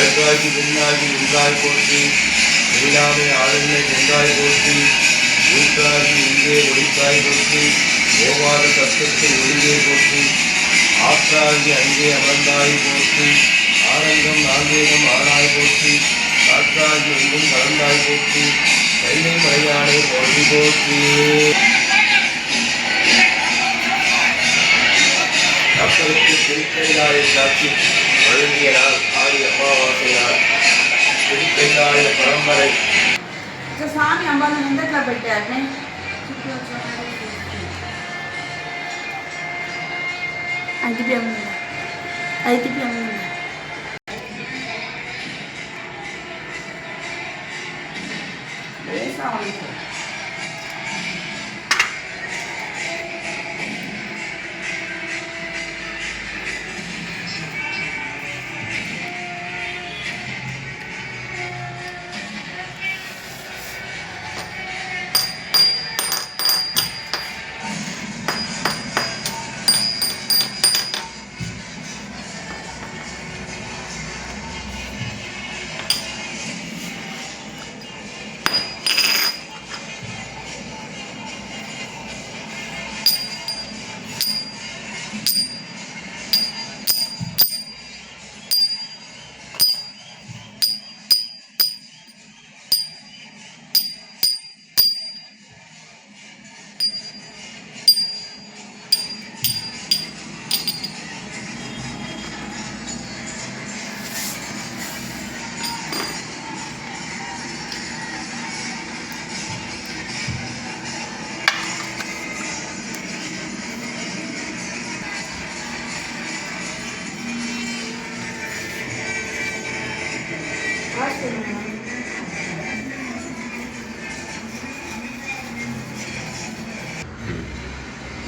மெய்யாகி விண்ணாகி நின்றாய் போற்றி நீலாமை ஆளுமை நின்றாய் போற்றி ஊற்றாகி இங்கே ஒளித்தாய் போற்றி ஓவாத சத்தத்தை ஒளியே போற்றி ஆற்றாகி அங்கே அமர்ந்தாய் போற்றி ஆனந்தம் நான்கேகம் ஆனாய் போற்றி காற்றாகி எங்கும் கலந்தாய் போற்றி கைலை மலையானை போற்றி போற்றி மக்களுக்கு திருக்கைலாய சாட்சி வழங்கிய நாள் ஆடி அமாவாசை நாள் திருக்கைலாய பரம்பரை సో స్వామి అమ్మాయిని ముందట్లా పెట్టారు ఐటీపీ అమ్ముందా ఐటీపీ అమ్ముందా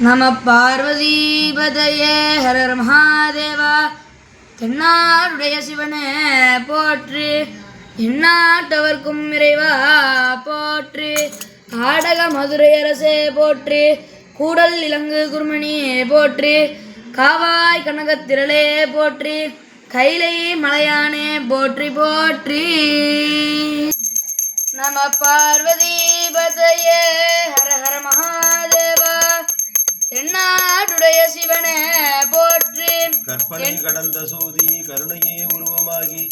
நம பார்வதீபதையே ஹரர் மகாதேவா தென்னாருடைய சிவனே போற்றி எந்நாட்டவர்க்கும் இறைவா போற்றி காடக மதுரை அரசே போற்றி கூடல் இலங்கு குருமணியே போற்றி காவாய் கனகத்திரளே போற்றி கைலை மலையானே போற்றி போற்றி. நம பார்வதீபதையே ஹர ஹர மகா கற்பனை கடந்த சோதி கருணையே உருவமாகி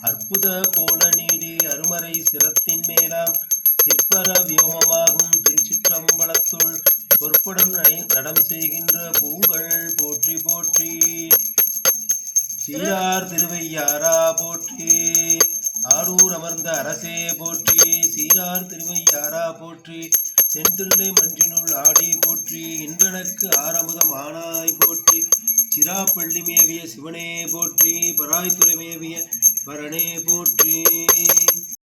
அற்புத கோல நீடி அருமறை சிரத்தின் மேலாம் சிற்பர வியோமமாகும் திருச்சிற்றம்பலத்துள் பொற்புடன் நடம் செய்கின்ற பூங்கள் போற்றி போற்றி. சீரார் திருவையாரா போற்றி ஆரூர் அமர்ந்த அரசே போற்றி. சீரார் திருவையாரா போற்றி செந்தில்லை மன்றினுள் ஆடி போற்றி இன்றனக்கு ஆரமுதம் ஆனாய் போற்றி சிராப்பள்ளி மேவிய சிவனே போற்றி பராய்த்துறை மேவிய பரனே போற்றி.